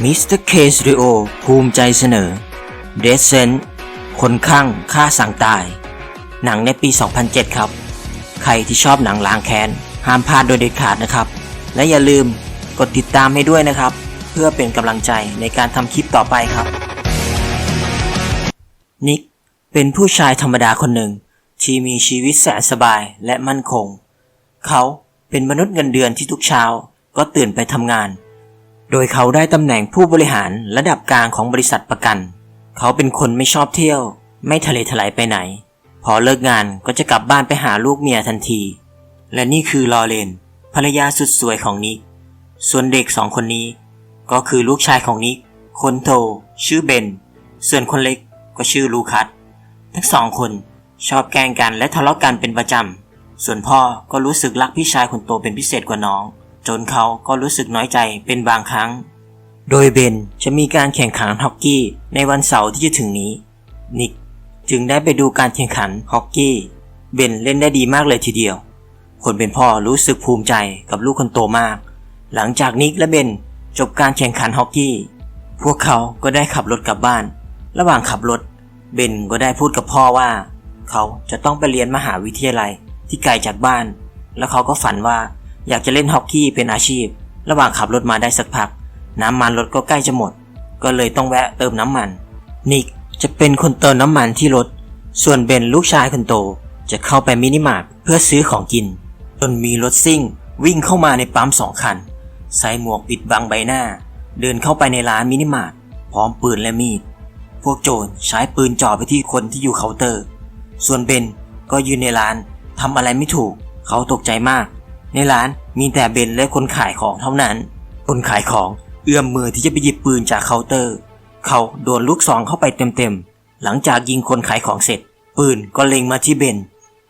มิสเตอร์เคสริโอภูมิใจเสนอ เดซเซนคนข้างฆ่าสั่งตาย หนังในปี 2007 ครับ ใครที่ชอบหนังล้างแค้น ห้ามพลาดโดยเด็ดขาดนะครับ และอย่าลืมกดติดตามให้ด้วยนะครับ เพื่อเป็นกำลังใจในการทำคลิปต่อไปครับ นิกเป็นผู้ชายธรรมดาคนหนึ่ง ที่มีชีวิตแสนสบายและมั่นคง เขาเป็นมนุษย์เงินเดือนที่ทุกเช้าก็ตื่นไปทำงาน โดยเขาได้ตำแหน่งผู้บริหารระดับกลางของบริษัทประกัน เขาเป็นคนไม่ชอบเที่ยว ไม่ทะเลทลายไปไหน พอเลิกงานก็จะกลับบ้านไปหาลูกเมียทันที และนี่คือลอเรนภรรยาสุดสวยของนิก ส่วนเด็กสองคนนี้ ก็คือลูกชายของนิก คนโต ชื่อเบน ส่วนคนเล็กก็ชื่อลูคัส ทั้งสองคนชอบแกล้งกันและทะเลาะกันเป็นประจำ ส่วนพ่อก็รู้สึกรักพี่ชายคนโตเป็นพิเศษกว่าน้อง จนเขาก็รู้สึกน้อยใจเป็นบางครั้ง โดยเบนจะมีการแข่งขันฮอกกี้ในวันเสาร์ที่จะถึงนี้ นิกจึงได้ไปดูการแข่งขันฮอกกี้ เบนเล่นได้ดีมากเลยทีเดียว คนเป็นพ่อรู้สึกภูมิใจกับลูกคนโตมาก หลังจากนิกและเบนจบการแข่งขันฮอกกี้ พวกเขาก็ได้ขับรถกลับบ้าน ระหว่างขับรถ เบนก็ได้พูดกับพ่อว่า เขาจะต้องไปเรียนมหาวิทยาลัยที่ไกลจากบ้าน แล้วเขาก็ฝันว่า อยากจะเล่นฮอกกี้เป็นอาชีพ ระหว่างขับรถมาได้สักพัก น้ำมันรถก็ใกล้จะหมด ก็เลยต้องแวะเติมน้ำมัน นิกจะเป็นคนเติมน้ำมันที่รถ ส่วนเบนลูกชายคนโต จะเข้าไปมินิมาร์ทเพื่อซื้อของกิน จนมีรถซิ่งวิ่งเข้ามาในปั๊มสองคัน ใส่หมวกปิดบังใบหน้า เดินเข้าไปในร้านมินิมาร์ทพร้อมปืนและมีด พวกโจรใช้ปืนจ่อไปที่คนที่อยู่เคาน์เตอร์ ส่วนเบนก็ยืนในร้านทำอะไรไม่ถูก เขาตกใจมาก ในร้านมีแต่เบนและคนขายของเท่านั้น คนขายของเอื้อมมือที่จะไปหยิบปืนจากเคาน์เตอร์ เขาโดนลูกซองเข้าไปเต็มๆ หลังจากยิงคนขายของเสร็จ ปืนก็เล็งมาที่เบน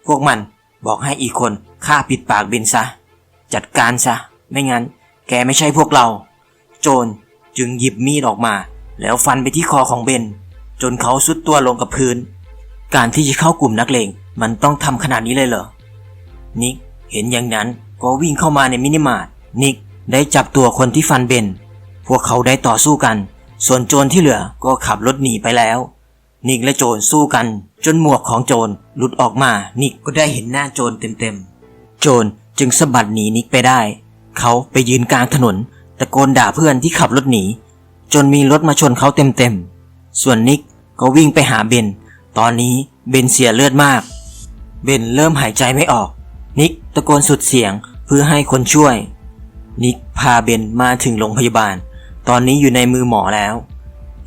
พวกมันบอกให้อีกคนฆ่าปิดปากเบนซะ จัดการซะ ไม่งั้น แกไม่ใช่พวกเรา โจรจึงหยิบมีดออกมา แล้วฟันไปที่คอของเบน จนเขาสุดตัวลงกับพื้น การที่จะเข้ากลุ่มนักเลงมันต้องทำขนาดนี้เลยเหรอนิกเห็นอย่างนั้น ก็วิ่งเข้ามาในมินิมาร์ทนิกได้จับตัวคนที่ฟันเบน พวกเขาได้ต่อสู้กัน ส่วนโจรที่เหลือก็ขับรถหนีไปแล้ว นิกและโจรสู้กัน จนหมวกของโจรหลุดออกมา นิกก็ได้เห็นหน้าโจรเต็มๆ โจรจึงสะบัดหนีนิกไปได้ เขาไปยืนกลางถนนตะโกนด่าเพื่อนที่ขับรถหนี จนมีรถมาชนเขาเต็มๆ ส่วนนิกก็วิ่งไปหาเบน ตอนนี้เบนเสียเลือดมาก เบนเริ่มหายใจไม่ออก นิกตะโกนสุดเสียง พื่อให้คนช่วย นิกพาเบนมาถึงโรงพยาบาล ตอนนี้อยู่ในมือหมอแล้ว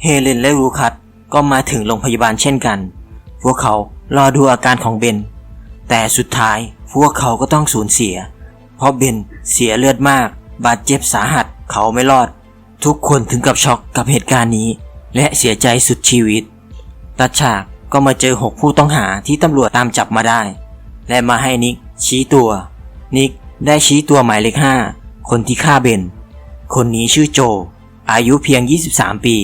เฮเลนและรูคัตก็มาถึงโรงพยาบาลเช่นกัน พวกเขารอดูอาการของเบน แต่สุดท้ายพวกเขาก็ต้องสูญเสีย เพราะเบนเสียเลือดมาก บาดเจ็บสาหัสเขาไม่รอด ทุกคนถึงกับช็อกกับเหตุการณ์นี้ และเสียใจสุดชีวิตตัดฉากก็มาเจอหกผู้ต้องหาที่ตำรวจตามจับมาได้ และมาให้นิกชี้ตัว นิก ได้ชี้ตัวหมายเลขห้าคนที่ฆ่าเบน คนนี้ชื่อโจ อายุเพียง 23 ปี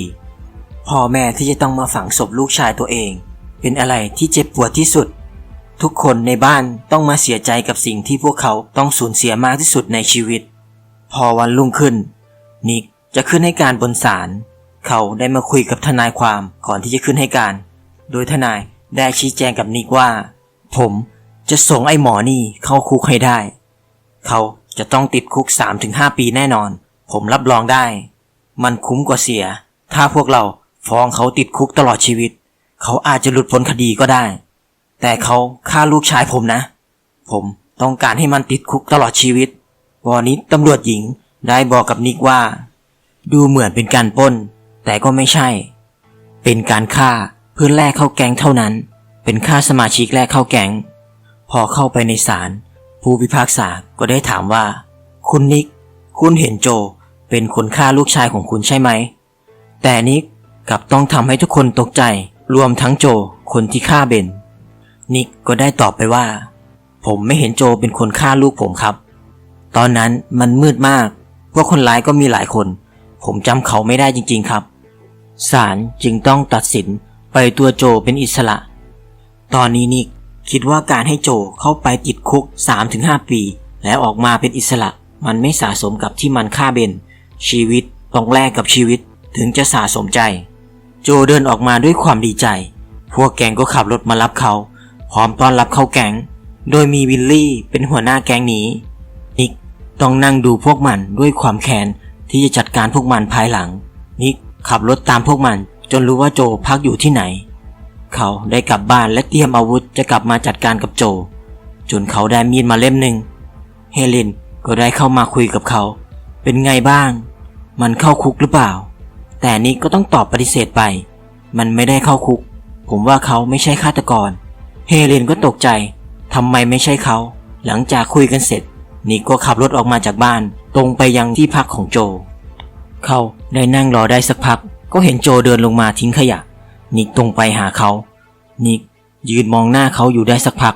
พ่อแม่ที่จะต้องมาฝังศพลูกชายตัวเอง เป็นอะไรที่เจ็บปวดที่สุด ทุกคนในบ้านต้องมาเสียใจกับสิ่งที่พวกเขาต้องสูญเสียมากที่สุดในชีวิต พอวันรุ่งขึ้น นิกจะขึ้นให้การบนศาล เขาได้มาคุยกับทนายความก่อนที่จะขึ้นให้การ โดยทนายได้ชี้แจงกับนิกว่า ผมจะส่งไอ้หมอนี่เข้าคุกให้ได้ เขาจะต้องติดคุก 3-5 ปีแน่นอน ผมรับรองได้ มันคุ้มกว่าเสีย ถ้าพวกเราฟ้องเขาติดคุกตลอดชีวิต เขาอาจจะหลุดพ้นคดีก็ได้ แต่เขาฆ่าลูกชายผมนะ ผมต้องการให้มันติดคุกตลอดชีวิตวันนี้ตำรวจหญิงได้บอกกับนิกว่า ดูเหมือนเป็นการป้น แต่ก็ไม่ใช่ เป็นการฆ่าเพื่อแลกเข้าแก๊งเท่านั้น เป็นค่าสมาชิกแลกเข้าแก๊งพอเข้าไปในศาลผู้พิพากษา ก็ได้ถามว่า คุณนิก คุณเห็นโจเป็นคนฆ่าลูกชายของคุณใช่ไหม แต่นิกกลับต้องทำให้ทุกคนตกใจ รวมทั้งโจคนที่ฆ่าเบน นิกก็ได้ตอบไปว่า ผมไม่เห็นโจเป็นคนฆ่าลูกผมครับ ตอนนั้นมันมืดมากพวกคนร้ายก็มีหลายคน ผมจำเขาไม่ได้จริง ๆครับศาลจึงต้องตัดสินไปตัวโจเป็นอิสระ ตอนนี้นิกคิดว่าการให้โจเข้าไปติดคุก 3-5 ปี แล้วออกมาเป็นอิสระมันไม่สะสมกับที่มันฆ่าเบน ชีวิตต้องแลกกับชีวิตถึงจะสะสมใจ โจเดินออกมาด้วยความดีใจ พวกแก๊งก็ขับรถมารับเขา พร้อมต้อนรับเข้าแก๊ง โดยมีวิลลี่เป็นหัวหน้าแก๊งนี้ นิกต้องนั่งดูพวกมันด้วยความแค้นที่จะจัดการพวกมันภายหลัง นิกขับรถตามพวกมันจนรู้ว่าโจพักอยู่ที่ไหน เขาได้กลับบ้านและเตรียมอาวุธจะกลับมาจัดการกับโจ จนเขาได้มีดมาเล่มหนึ่ง เฮเลนก็ได้เข้ามาคุยกับเขา เป็นไงบ้าง มันเข้าคุกหรือเปล่า แต่นิกก็ต้องตอบปฏิเสธไป มันไม่ได้เข้าคุก ผมว่าเขาไม่ใช่ฆาตกร เฮเลนก็ตกใจทำไมไม่ใช่เขา หลังจากคุยกันเสร็จ นิกก็ขับรถออกมาจากบ้าน ตรงไปยังที่พักของโจ เขาได้นั่งรอได้สักพัก ก็เห็นโจเดินลงมาทิ้งขยะ นิกตรงไปหาเขา นิกยืนมองหน้าเขาอยู่ได้สักพัก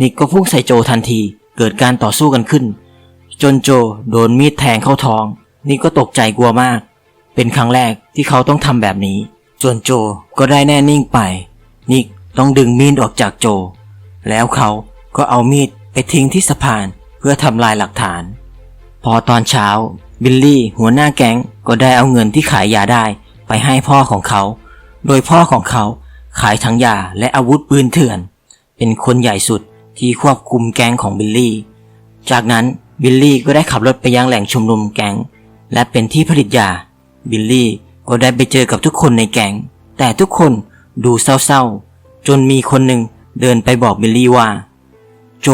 นิกก็พุ่งใส่โจทันที เกิดการต่อสู้กันขึ้น จนโจโดนมีดแทงเข้าท้องนิกก็ตกใจกลัวมาก เป็นครั้งแรกที่เขาต้องทำแบบนี้จนโจก็ได้แน่นิ่งไป นิกต้องดึงมีดออกจากโจ แล้วเขาก็เอามีดไปทิ้งที่สะพานเพื่อทำลายหลักฐาน พอตอนเช้า บิลลี่หัวหน้าแก๊งก็ได้เอาเงินที่ขายยาได้ไปให้พ่อของเขา โดยพ่อของเขาขายทั้งยาและอาวุธปืนเถื่อน เป็นคนใหญ่สุด ที่ควบคุมแก๊งของบิลลี่ จากนั้นบิลลี่ก็ได้ขับรถไปยังแหล่งชุมนุมแก๊งและเป็นที่ผลิตยา บิลลี่ก็ได้ไปเจอกับทุกคนในแก๊งแต่ทุกคนดูเศร้าๆ จนมีคนหนึ่งเดินไปบอกบิลลี่ว่า โจ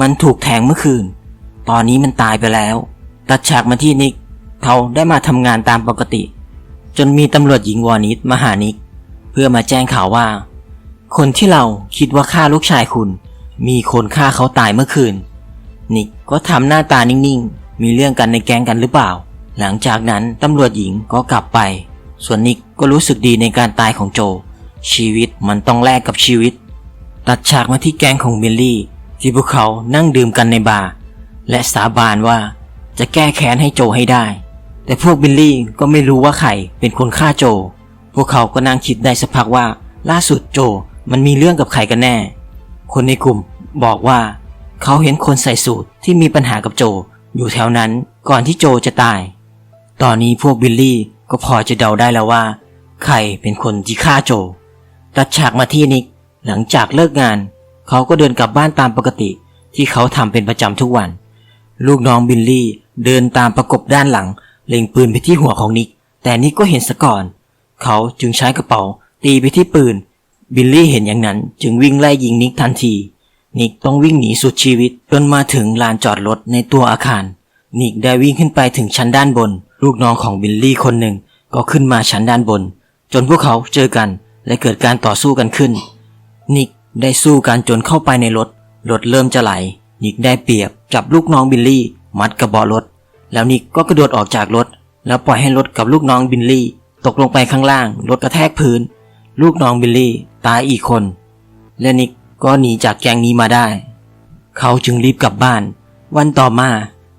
มันถูกแทงเมื่อคืน ตอนนี้มันตายไปแล้ว ตัดฉากมาที่นิก เขาได้มาทำงานตามปกติ จนมีตำรวจหญิงวอนิดมาหานิก เพื่อมาแจ้งข่าวว่า คนที่เราคิดว่าฆ่าลูกชายคุณ มีคนฆ่าเขาตายเมื่อคืน นิกก็ทำหน้าตานิ่งๆ มีเรื่องกันในแก๊งกันหรือเปล่า หลังจากนั้นตำรวจหญิงก็กลับไป ส่วนนิกก็รู้สึกดีในการตายของโจ ชีวิตมันต้องแลกกับชีวิต ตัดฉากมาที่แก๊งของบิลลี่ ที่พวกเขานั่งดื่มกันในบาร์และสาบานว่าจะแก้แค้นให้โจให้ได้ แต่พวกบิลลี่ก็ไม่รู้ว่าใครเป็นคนฆ่าโจ พวกเขาก็นั่งคิดได้สักพักว่า ล่าสุดโจมันมีเรื่องกับใครกันแน่ คนในกลุ่มบอกว่า เขาเห็นคนใส่สูทที่มีปัญหากับโจอยู่แถวนั้นก่อนที่โจจะตาย ตอนนี้พวกบิลลี่ก็พอจะเดาได้แล้วว่า ใครเป็นคนที่ฆ่าโจ ตัดฉากมาที่นิก หลังจากเลิกงาน เขาก็เดินกลับบ้านตามปกติที่เขาทำเป็นประจำทุกวัน ลูกน้องบิลลี่เดินตามประกบด้านหลัง เล็งปืนไปที่หัวของนิก แต่นิกก็เห็นซะก่อน เขาจึงใช้กระเป๋าตีไปที่ปืน บิลลี่เห็นอย่างนั้นจึงวิ่งไล่ยิงนิกทันที นิกต้องวิ่งหนีสุดชีวิตจนมาถึงลานจอดรถในตัวอาคาร นิกได้วิ่งขึ้นไปถึงชั้นด้านบน ลูกน้องของบิลลี่คนหนึ่งก็ขึ้นมาชั้นด้านบน จนพวกเขาเจอกันและเกิดการต่อสู้กันขึ้น นิกได้สู้กันจนเข้าไปในรถ รถเริ่มจะไหล นิกได้เปรียบจับลูกน้องบิลลี่ มัดกับเบาะรถ แล้วนิกก็กระโดดออกจากรถ แล้วปล่อยให้รถกับลูกน้องบิลลี่ ตกลงไปข้างล่าง รถกระแทกพื้น ลูกน้องบิลลี่ ตายอีกคน และนิกก็หนีจากแก๊งนี้มาได้ เขาจึงรีบกลับบ้าน วันต่อมา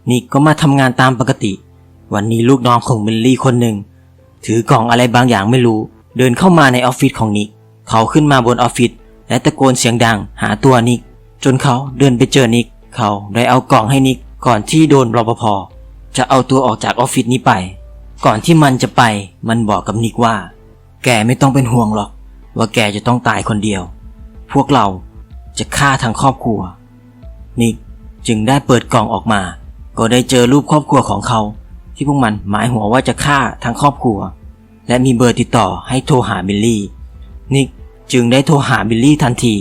นิกก็มาทำงานตามปกติ วันนี้ลูกน้องของบิลลี่คนหนึ่ง ถือกล่องอะไรบางอย่างไม่รู้ เดินเข้ามาในออฟฟิศของนิก เขาขึ้นมาบนออฟฟิศและตะโกนเสียงดังหาตัวนิก จนเขาเดินไปเจอนิก เขาได้เอากล่องให้นิกก่อนที่โดนรปภจะเอาตัวออกจากออฟฟิศนี้ไป ก่อนที่มันจะไปมันบอกกับนิกว่า แกไม่ต้องเป็นห่วงหรอก ว่าแกจะต้องตายคนเดียว พวกเราจะฆ่าทั้งครอบครัว นิกจึงได้เปิดกล่องออกมา ก็ได้เจอรูปครอบครัวของเขา ที่พวกมันหมายหัวว่าจะฆ่าทั้งครอบครัว และมีเบอร์ติดต่อให้โทรหาบิลลี่ นิกจึงได้โทรหาบิลลี่ทันที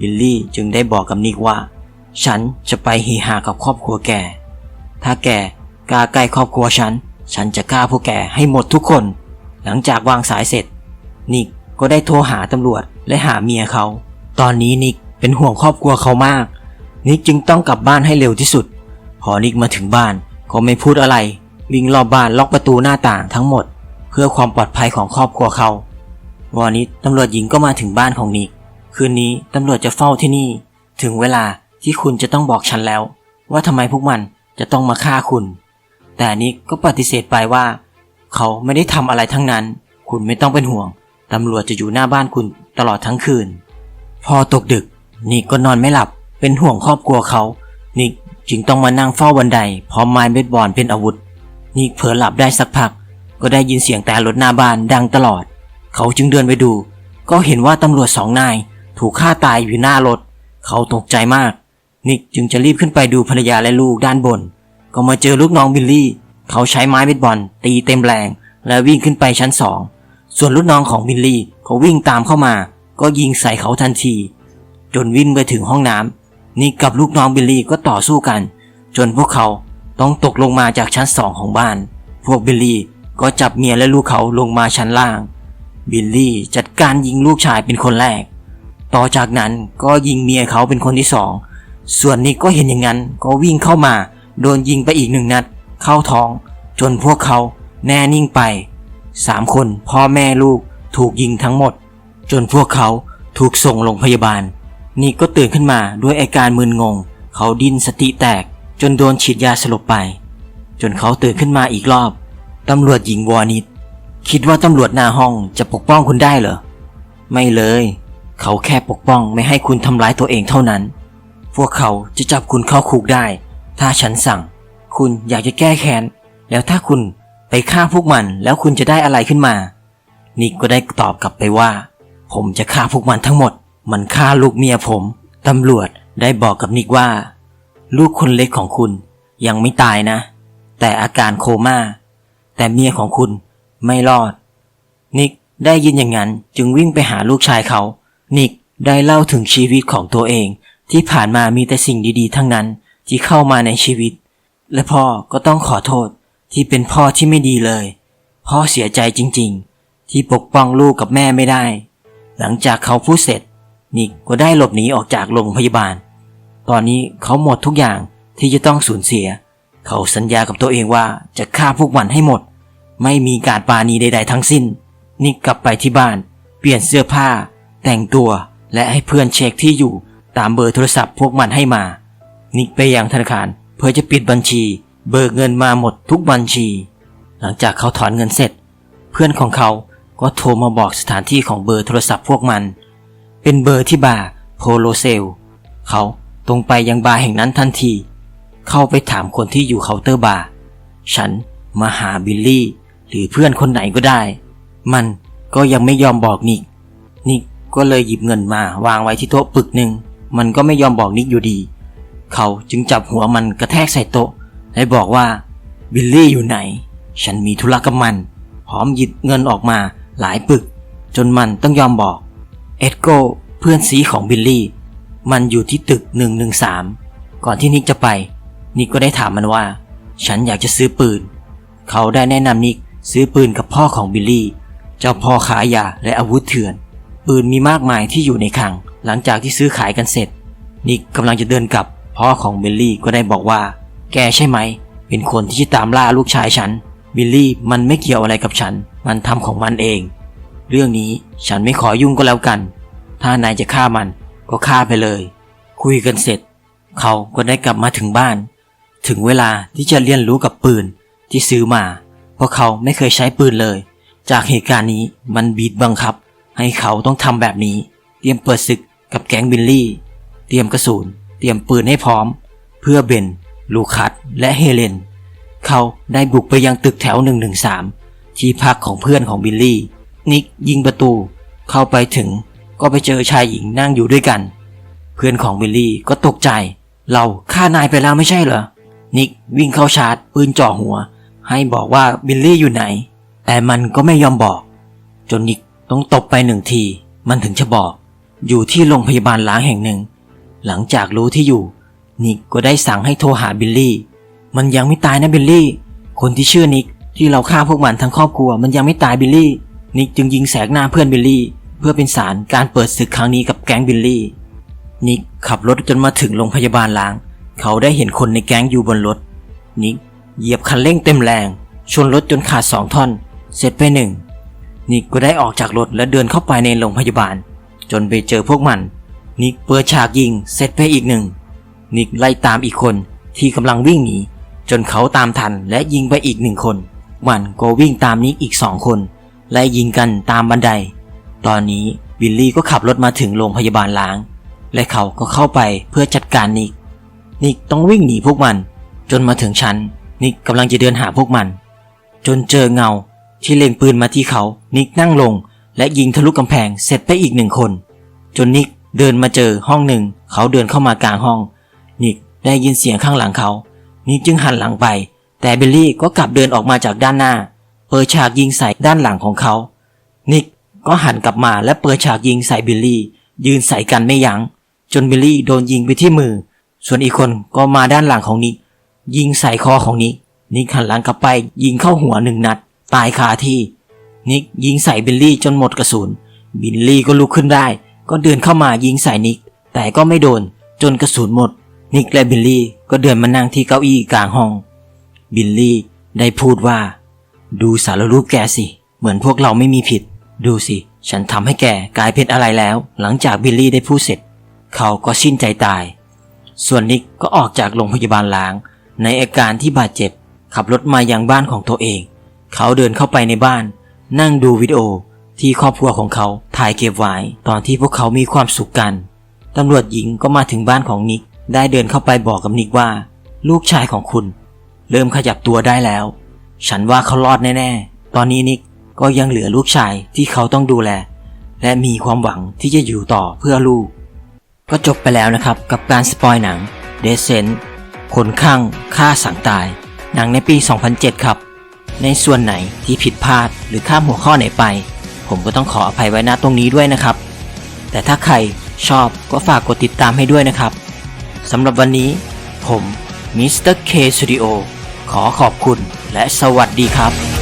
บิลลี่จึงได้บอกกับนิกว่า ฉันจะไปเฮฮากับครอบครัวแก ถ้าแกกล้าใกล้ครอบครัวฉัน ฉันจะฆ่าพวกแกให้หมดทุกคน หลังจากวางสายเสร็จ นิก ก็ได้โทรหาตำรวจและหาเมียเขา ตอนนี้นิกเป็นห่วงครอบครัวเขามาก นิกจึงต้องกลับบ้านให้เร็วที่สุด พอนิกมาถึงบ้านก็ไม่พูดอะไร วิ่งรอบบ้านล็อกประตูหน้าต่างทั้งหมด เพื่อความปลอดภัยของครอบครัวเขาวันนี้ตำรวจหญิงก็มาถึงบ้านของนิก คืนนี้ตำรวจจะเฝ้าที่นี่ ถึงเวลาที่คุณจะต้องบอกฉันแล้ว ว่าทำไมพวกมันจะต้องมาฆ่าคุณ แต่นิกก็ปฏิเสธไปว่า เขาไม่ได้ทำอะไรทั้งนั้น คุณไม่ต้องเป็นห่วง ตำรวจจะอยู่หน้าบ้านคุณตลอดทั้งคืน พอตกดึก นิกก็นอนไม่หลับ เป็นห่วงครอบครัวเขา นิกจึงต้องมานั่งเฝ้าบันไดพร้อมไม้เบสบอลเป็นอาวุธ นิกเผลอหลับได้สักพัก ก็ได้ยินเสียงแต่รถหน้าบ้านดังตลอด เขาจึงเดินไปดู ก็เห็นว่าตำรวจสองนายถูกฆ่าตายอยู่หน้ารถ เขาตกใจมาก นิกจึงจะรีบขึ้นไปดูภรรยาและลูกด้านบน ก็มาเจอลูกน้องบิลลี่ เขาใช้ไม้เบสบอลตีเต็มแรง และวิ่งขึ้นไปชั้นสอง ส่วนลูกน้องของบิลลี่เขาวิ่งตามเข้ามา ก็ยิงใส่เขาทันที จนวิ่งไปถึงห้องน้ำนิกกับลูกน้องบิลลี่ก็ต่อสู้กัน จนพวกเขาต้องตกลงมาจากชั้นสองของบ้าน พวกบิลลี่ก็จับเมียและลูกเขาลงมาชั้นล่าง บิลลี่จัดการยิงลูกชายเป็นคนแรก ต่อจากนั้นก็ยิงเมียเขาเป็นคนที่สอง ส่วนนิกก็เห็นอย่างนั้นก็วิ่งเข้ามา โดนยิงไปอีกหนึ่งนัด เข้าท้อง จนพวกเขาแน่นิ่งไป สามคนพ่อแม่ลูกถูกยิงทั้งหมด จนพวกเขาถูกส่งโรงพยาบาล นิกก็ตื่นขึ้นมาด้วยอาการมึนงง เขาดิ้นสติแตกจนโดนฉีดยาสลบไป จนเขาตื่นขึ้นมาอีกรอบ ตำรวจหญิงวอนิดคิดว่าตำรวจหน้าห้องจะปกป้องคุณได้เหรอ ไม่เลย เขาแค่ปกป้องไม่ให้คุณทำร้ายตัวเองเท่านั้น พวกเขาจะจับคุณเข้าคุกได้ ถ้าฉันสั่ง คุณอยากจะแก้แค้น แล้วถ้าคุณ ไปฆ่าพวกมันแล้วคุณจะได้อะไรขึ้นมา นิกก็ได้ตอบกลับไปว่า ผมจะฆ่าพวกมันทั้งหมด มันฆ่าลูกเมียผม ตำรวจได้บอกกับนิกว่า ลูกคนเล็กของคุณยังไม่ตายนะ แต่อาการโคม่า แต่เมียของคุณไม่รอด นิกได้ยินอย่างนั้นจึงวิ่งไปหาลูกชายเขา นิกได้เล่าถึงชีวิตของตัวเอง ที่ผ่านมามีแต่สิ่งดีๆ ทั้งนั้นที่เข้ามาในชีวิต และพ่อก็ต้องขอโทษ ที่เป็นพ่อที่ไม่ดีเลย พ่อเสียใจจริงๆ ที่ปกป้องลูกกับแม่ไม่ได้ หลังจากเขาพูดเสร็จ นิกก็ได้หลบหนีออกจากโรงพยาบาล ตอนนี้เขาหมดทุกอย่างที่จะต้องสูญเสีย เขาสัญญากับตัวเองว่าจะฆ่าพวกมันให้หมด ไม่มีการปาณีใด ๆ ทั้งสิ้น นิกกลับไปที่บ้าน เปลี่ยนเสื้อผ้า แต่งตัวและให้เพื่อนเช็คที่อยู่ตามเบอร์โทรศัพท์พวกมันให้มา นิกไปยังธนาคารเพื่อจะปิดบัญชี เบิกเงินมาหมดทุกบัญชี หลังจากเขาถอนเงินเสร็จ เพื่อนของเขาก็โทรมาบอกสถานที่ของเบอร์โทรศัพท์พวกมัน เป็นเบอร์ที่บาร์โพโลเซล เขาตรงไปยังบาร์แห่งนั้นทันที เข้าไปถามคนที่อยู่เคาน์เตอร์บาร์ ฉันมาหาบิลลี่ หรือเพื่อนคนไหนก็ได้ มันก็ยังไม่ยอมบอกนิก นิกก็เลยหยิบเงินมาวางไว้ที่โต๊ะปึกหนึ่ง มันก็ไม่ยอมบอกนิกอยู่ดี เขาจึงจับหัวมันกระแทกใส่โต๊ะ และบอกว่าบิลลี่อยู่ไหน ฉันมีธุระกับมันพร้อมหยิบเงินออกมาหลายปึก จนมันต้องยอมบอก เอ็ดโกเพื่อนซีของบิลลี่ มันอยู่ที่ตึก 113 ก่อนที่นิกจะไป นิกก็ได้ถามมันว่า ฉันอยากจะซื้อปืน เขาได้แนะนำนิกซื้อปืนกับพ่อของบิลลี่ เจ้าพ่อขายยาและอาวุธเถื่อน ปืนมีมากมายที่อยู่ในคลัง หลังจากที่ซื้อขายกันเสร็จ นิกกำลังจะเดินกลับพ่อของบิลลี่ก็ได้บอกว่า แกใช่ไหม เป็นคนที่จะตามล่าลูกชายฉัน บิลลี่มันไม่เกี่ยวอะไรกับฉัน มันทำของมันเอง เรื่องนี้ฉันไม่ขอยุ่งก็แล้วกัน ถ้านายจะฆ่ามันก็ฆ่าไปเลย คุยกันเสร็จ เขาก็ได้กลับมาถึงบ้าน ถึงเวลาที่จะเรียนรู้กับปืนที่ซื้อมา เพราะเขาไม่เคยใช้ปืนเลย จากเหตุการณ์นี้มันบีบบังคับ ให้เขาต้องทำแบบนี้ เตรียมเปิดศึกกับแก๊งบิลลี่ เตรียมกระสุน เตรียมปืนให้พร้อม เพื่อเบน ลูคัสและเฮเลน เขาได้บุกไปยังตึกแถว 113 ที่พักของเพื่อนของบิลลี่ นิกยิงประตู เข้าไปถึงก็ไปเจอชายหญิงนั่งอยู่ด้วยกัน เพื่อนของบิลลี่ก็ตกใจ เราฆ่านายไปแล้วไม่ใช่เหรอ นิกวิ่งเข้าชาร์จปืนจ่อหัว ให้บอกว่าบิลลี่อยู่ไหน แต่มันก็ไม่ยอมบอก จนนิกต้องตบไปหนึ่งที มันถึงจะบอก อยู่ที่โรงพยาบาลล้างแห่งหนึ่ง หลังจากรู้ที่อยู่ นิกก็ได้สั่งให้โทรหาบิลลี่ มันยังไม่ตายนะบิลลี่ คนที่ชื่อนิกที่เราฆ่าพวกมันทั้งครอบครัว มันยังไม่ตายบิลลี่ นิกจึงยิงแสกหน้าเพื่อนบิลลี่ เพื่อเป็นสารการเปิดศึกครั้งนี้กับแก๊งบิลลี่ นิกขับรถจนมาถึงโรงพยาบาลล้าง เขาได้เห็นคนในแก๊งอยู่บนรถ นิกเหยียบคันเร่งเต็มแรง ชนรถจนขาดสองท่อน เสร็จไปหนึ่ง นิกก็ได้ออกจากรถและเดินเข้าไปในโรงพยาบาล จนไปเจอพวกมัน นิกเปิดฉากยิง เสร็จไปอีกหนึ่ง นิกไล่ตามอีกคนที่กำลังวิ่งหนี จนเขาตามทันและยิงไปอีกหนึ่งคน มันก็วิ่งตามนิกอีกสองคนไล่ยิงกันตามบันได ตอนนี้บิลลี่ก็ขับรถมาถึงโรงพยาบาลล้าง และเขาก็เข้าไปเพื่อจัดการนิก นิกต้องวิ่งหนีพวกมัน จนมาถึงชั้น นิกกำลังจะเดินหาพวกมัน จนเจอเงาที่เล็งปืนมาที่เขา นิกนั่งลง และยิงทะลุกำแพงเสร็จไปอีกหนึ่งคน จนนิกเดินมาเจอห้องหนึ่ง เขาเดินเข้ามากลางห้อง นิกได้ยินเสียงข้างหลังเขา นิกจึงหันหลังไป แต่เบลลี่ก็กลับเดินออกมาจากด้านหน้า เปิดฉากยิงใส่ด้านหลังของเขา นิกก็หันกลับมาและเปิดฉากยิงใส่เบลลี่ ยืนใส่กันไม่ยัง้ง จนเบลลี่โดนยิงไปที่มือ ส่วนอีกคนก็มาด้านหลังของนิก ยิงใส่คอของนิก นิกหันหลังกลับไปยิงเข้าหัวหนึ่งนัด ตายคาที่ นิกยิงใส่เบลลี่จนหมดกระสุน บิลลี่ก็ลุกขึ้นได้ ก็เดินเข้ามายิงใส่นิก แต่ก็ไม่โดน จนกระสุนหมด นิกและบิลลี่ก็เดินมานั่งที่เก้าอี้กลางห้อง บิลลี่ได้พูดว่า ดูสารรูปแกสิ เหมือนพวกเราไม่มีผิด ดูสิ ฉันทำให้แกกลายเป็นอะไรแล้ว หลังจากบิลลี่ได้พูดเสร็จ เขาก็สิ้นใจตาย ส่วนนิกก็ออกจากโรงพยาบาลล้าง ในอาการที่บาดเจ็บ ขับรถมายังบ้านของตัวเอง เขาเดินเข้าไปในบ้าน นั่งดูวิดีโอที่ครอบครัวของเขาถ่ายเก็บไว้ตอนที่พวกเขามีความสุขกันตำรวจหญิงก็มาถึงบ้านของนิก ได้เดินเข้าไปบอกกับนิกว่า ลูกชายของคุณ เริ่มขยับตัวได้แล้ว ฉันว่าเขารอดแน่ๆ ตอนนี้นิกก็ยังเหลือลูกชายที่เขาต้องดูแล และมีความหวังที่จะอยู่ต่อเพื่อลูก ก็จบไปแล้วนะครับกับการสปอยหนังเดซเซนคนข้างฆ่าสังตาย หนังในปี 2007 ครับ ในส่วนไหนที่ผิดพลาดหรือข้ามหัวข้อไหนไป ผมก็ต้องขออภัยไว้ณตรงนี้ด้วยนะครับ แต่ถ้าใครชอบก็ฝากกดติดตามให้ด้วยนะครับ สำหรับวันนี้ ผมมิสเตอร์เคสตูดิโอขอขอบคุณและสวัสดีครับ